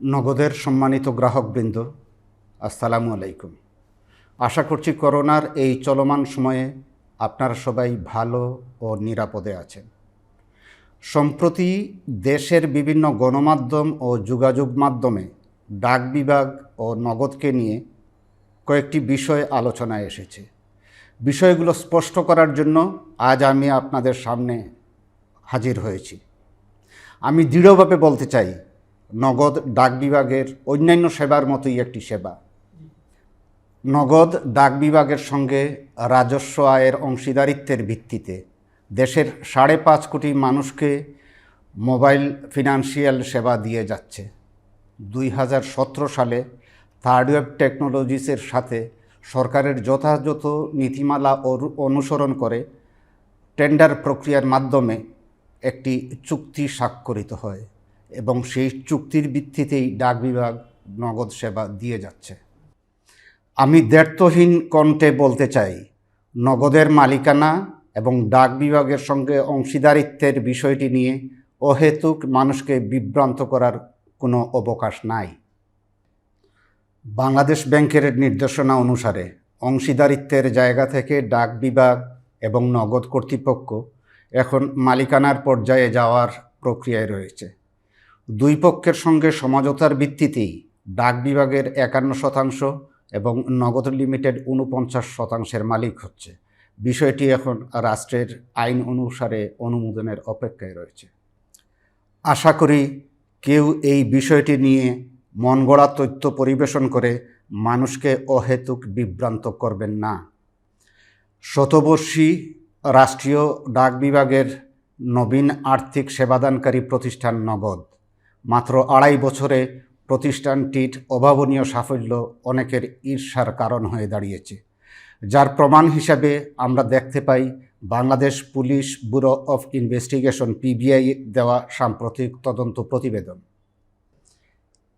নগদের সম্মানিত গ্রাহকবৃন্দ, আসসালামু আলাইকুম। আশা করছি করোনার এই চলমান সময়ে আপনারা সবাই ভালো ও নিরাপদে আছেন। সম্প্রতি দেশের বিভিন্ন গণমাধ্যম ও যোগাযোগ মাধ্যমে ডাক বিভাগ ও নগদকে নিয়ে কয়েকটি বিষয় আলোচনায় এসেছে। বিষয়গুলো স্পষ্ট করার জন্য আজ আমি আপনাদের সামনে হাজির হয়েছি। আমি দৃঢ়ভাবে বলতে চাই নগদ ডাক বিভাগের অন্যান্য সেবার মতোই একটি সেবা। নগদ ডাক বিভাগের সঙ্গে রাজস্ব আয়ের অংশীদারিত্বের ভিত্তিতে দেশের সাড়ে পাঁচ কোটি মানুষকে মোবাইল ফিনান্সিয়াল সেবা দিয়ে যাচ্ছে। দুই হাজার সতেরো সালে থার্ড ওয়েব টেকনোলজিসের সাথে সরকারের যথাযথ নীতিমালা অনুসরণ করে টেন্ডার প্রক্রিয়ার মাধ্যমে একটি চুক্তি স্বাক্ষরিত হয়। এবং সেই চুক্তির ভিত্তিতেই ডাক বিভাগ নগদ সেবা দিয়ে যাচ্ছে। আমি দ্ব্যর্থহীন কণ্ঠে বলতে চাই, নগদের মালিকানা এবং ডাক বিভাগের সঙ্গে অংশীদারিত্বের বিষয়টি নিয়ে অহেতুক মানুষকে বিভ্রান্ত করার কোনো অবকাশ নাই। বাংলাদেশ ব্যাংকের নির্দেশনা অনুসারে অংশীদারিত্বের জায়গা থেকে ডাক বিভাগ এবং নগদ কর্তৃপক্ষ এখন মালিকানার পর্যায়ে যাওয়ার প্রক্রিয়ায় রয়েছে। দুই পক্ষের সঙ্গে সমঝোতার ভিত্তিতেই ডাক বিভাগের একান্ন শতাংশ এবং নগদ লিমিটেড উনপঞ্চাশ শতাংশের মালিক হচ্ছে। বিষয়টি এখন রাষ্ট্রের আইন অনুসারে অনুমোদনের অপেক্ষায় রয়েছে। আশা করি কেউ এই বিষয়টি নিয়ে মন গড়া তথ্য পরিবেশন করে মানুষকে অহেতুক বিভ্রান্ত করবেন না। শতবর্ষী রাষ্ট্রীয় ডাক বিভাগের নবীন আর্থিক সেবাদানকারী প্রতিষ্ঠান নগদ। মাত্র আড়াই বছরে প্রতিষ্ঠানটির অভাবনীয় সাফল্য অনেকের ঈর্ষার কারণ হয়ে দাঁড়িয়েছে। যার প্রমাণ হিসাবে আমরা দেখতে পাই, Bangladesh police bureau of investigation PBI দেওয়া সাম্প্রতিক তদন্ত প্রতিবেদন।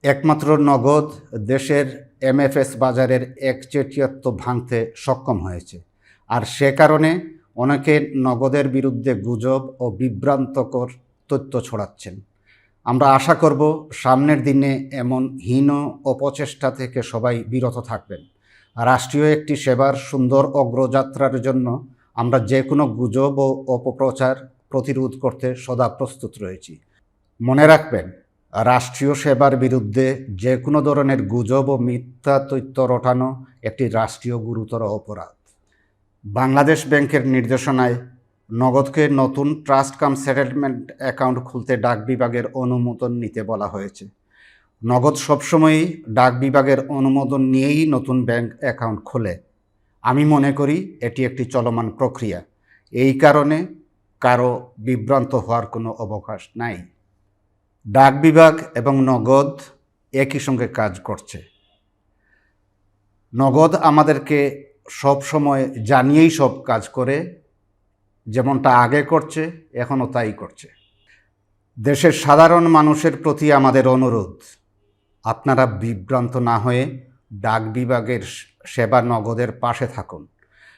একমাত্র নগদ দেশের এমএফএস বাজারের একচেটিয়ত্ব ভাঙতে সক্ষম হয়েছে। আর সে কারণে অনেকে নগদের বিরুদ্ধে গুজব ও বিভ্রান্তকর তথ্য ছড়াচ্ছেন। আমরা আশা করব সামনের দিনে এমন হীন অপচেষ্টা থেকে সবাই বিরত থাকবেন। রাষ্ট্রীয় একটি সেবার সুন্দর অগ্রযাত্রার জন্য আমরা যে কোনো গুজব ও অপপ্রচার প্রতিরোধ করতে সদা প্রস্তুত রয়েছি। মনে রাখবেন, রাষ্ট্রীয় সেবার বিরুদ্ধে যে কোনো ধরনের গুজব ও মিথ্যা তথ্য রটানো একটি রাষ্ট্রীয় গুরুতর অপরাধ। বাংলাদেশ ব্যাংকের নির্দেশনায় নগদকে নতুন ট্রাস্ট কাম সেটেলমেন্ট অ্যাকাউন্ট খুলতে ডাক বিভাগের অনুমোদন নিতে বলা হয়েছে। নগদ সবসময়ই ডাক বিভাগের অনুমোদন নিয়েই নতুন ব্যাংক অ্যাকাউন্ট খোলে। আমি মনে করি এটি একটি চলমান প্রক্রিয়া। এই কারণে কারও বিভ্রান্ত হওয়ার কোনো অবকাশ নাই। ডাক বিভাগ এবং নগদ একই সঙ্গে কাজ করছে। নগদ আমাদেরকে সব সময় জানিয়েই সব কাজ করে যেমনটা আগে করছে, এখনও তাই করছে। দেশের সাধারণ মানুষের প্রতি আমাদের অনুরোধ, আপনারা বিভ্রান্ত না হয়ে ডাক বিভাগের সেবা নগদের পাশে থাকুন।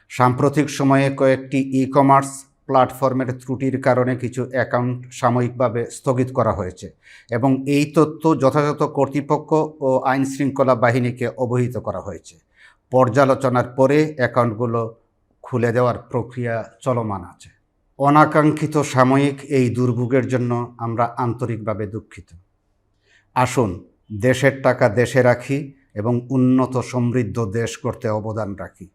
সাম্প্রতিক সময়ে কয়েকটি ই কমার্স প্ল্যাটফর্মের ত্রুটির কারণে কিছু অ্যাকাউন্ট সাময়িকভাবে স্থগিত করা হয়েছে এবং এই তথ্য যথাযথ কর্তৃপক্ষ ও আইন শৃঙ্খলা বাহিনীকে অবহিত করা হয়েছে। পর্যালোচনার পরে অ্যাকাউন্টগুলো খুলে দেওয়ার প্রক্রিয়া চলমান আছে। অনাকাঙ্ক্ষিত সাময়িক এই দুর্ভোগের জন্য আমরা আন্তরিকভাবে দুঃখিত। আসুন, দেশের টাকা দেশে রাখি এবং উন্নত সমৃদ্ধ দেশ করতে অবদান রাখি।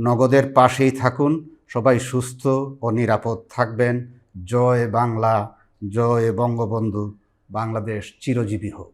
নগদের পাশেই থাকুন, সবাই সুস্থ ও নিরাপদ থাকবেন। জয় বাংলা, জয় বঙ্গবন্ধু। বাংলাদেশ চিরজীবী হোক।